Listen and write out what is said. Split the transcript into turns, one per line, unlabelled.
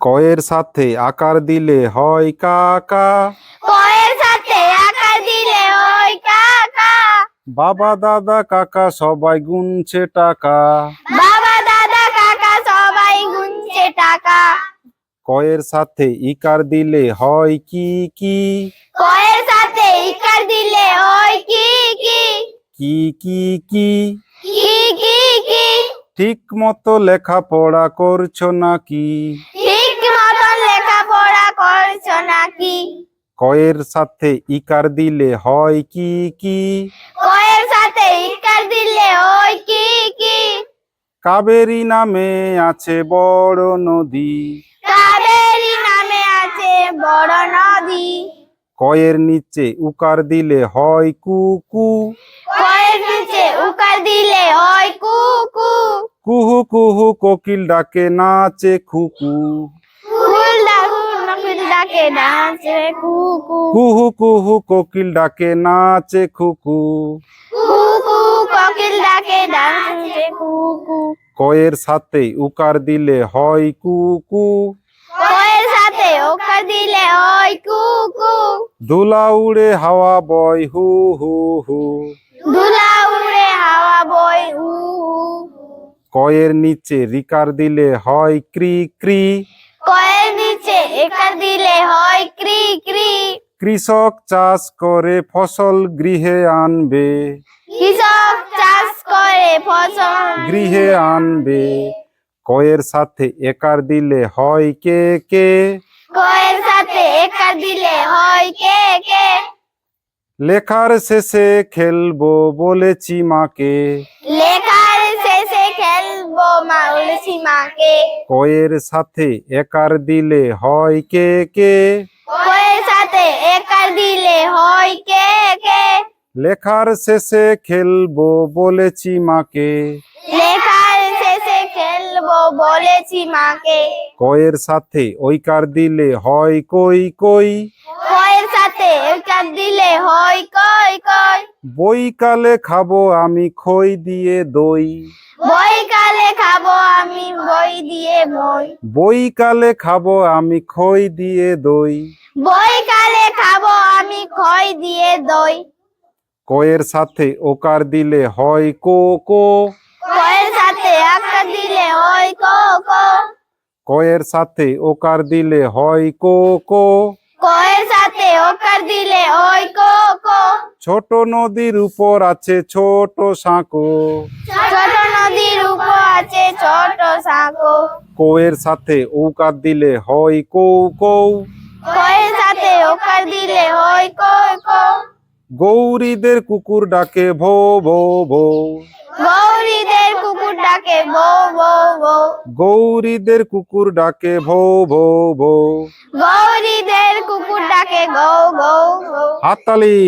কয়ের সাথে আকার দিলে হয় কাকা।
কয়ের সাথে আকার দিলে ওই কাকা।
বাবা দাদা কাকা সবাই গুনছে টাকা।
বাবা দাদা কাকা সবাই গুনছে টাকা।
কয়ের সাথে ইকার দিলে হয় কি কি?
কয়ের সাথে ইকার দিলে ওই কি কি?
কি কি কি?
কি কি কি?
ঠিক মতো লেখাপড়া করছ নাকি?
করছ নাকি?
কয়ের সাথে ইকার দিলে হয় কি কি?
কয়ের সাথে ইকার দিলে ওই কি কি?
কাবেরী নামে আছে বড় নদী।
কাবেরী নামে আছে বড় নদী।
কয়ের নিচে উকার দিলে হয় কুকু
কয়ের নিচে উকার দিলে ওই কুকু
কুহু কুহু কোকিল ডাকে নাচে খুকু
ডাকে নাচে কুকু।
কুহু কুহু কোকিল ডাকে নাচে খুকু
কুকু কোকিল ডাকে নাচে কুকু।
কয়ের সাথে উকার দিলে হয় কুকু।
কয়ের সাথে উকার দিলে ওই কুকু।
দুলা উড়ে হাওয়া বয় হু হু হু।
ধুলা উড়ে হাওয়া বই হু হু।
কয়ের নিচে রিকার দিলে হয় ক্রি ক্রি।
কয়ের নিচে একার দিলে হয় ক্রি ক্রি।
কৃষক চাষ করে ফসল গৃহে আনবে।
কৃষক চাষ করে ফসল
গৃহে আনবে। কয়ের সাথে একার দিলে হয় কে কে?
কয়ের সাথে একার দিলে হয় কে কে?
লেখার শেষে খেলব বলেছি মাকে।
লেখার শেষে খেলব মা বলেছি মাকে
কয়ের সাথে একার দিলে হয় কে কে?
কয়ের সাথে একার দিলে হয় কে কে?
লেখার শেষে খেলব বলেছি মাকে।
লেখার শেষে খেলব বলেছি মাকে।
কয়ের সাথে ওইকার দিলে হয় কই কই?
কয়ের সাথে একার দিলে হয় কই কই?
বইকালে খাব আমি খই দিয়ে দই।
বই কালে খাব আমি বই দিয়ে বই।
বইকালে খাব আমি খই দিয়ে দই।
বই কালে খাব আমি খই দিয়ে দই।
কয়ের সাথে ওকার দিলে হয় কো কো
কয়ের সাথে আকার দিলে হয় কো কো
কয়ের সাথে ওকার দিলে হয় কো কো
কয়ের সাথে ওকার দিলে ওই কো কো
ছোট নদীর উপর আছে ছোট সাঁকো।
ছোট নদীর উপর আছে ছোট সাঁকো।
কোয়ের সাথে ওকার দিলে হয় কৌ কৌ
কয়ের সাথে ওকার দিলে হয় কই কো
গৌরীদের কুকুর ডাকে ভো ভো ভো।
গৌরীদের কুকুর
গৌরীদের কুকুর ডাকে ভো ভো ভো।
গৌরীদের কুকুর ডাকে গৌ গৌ গৌ।
হাততালি।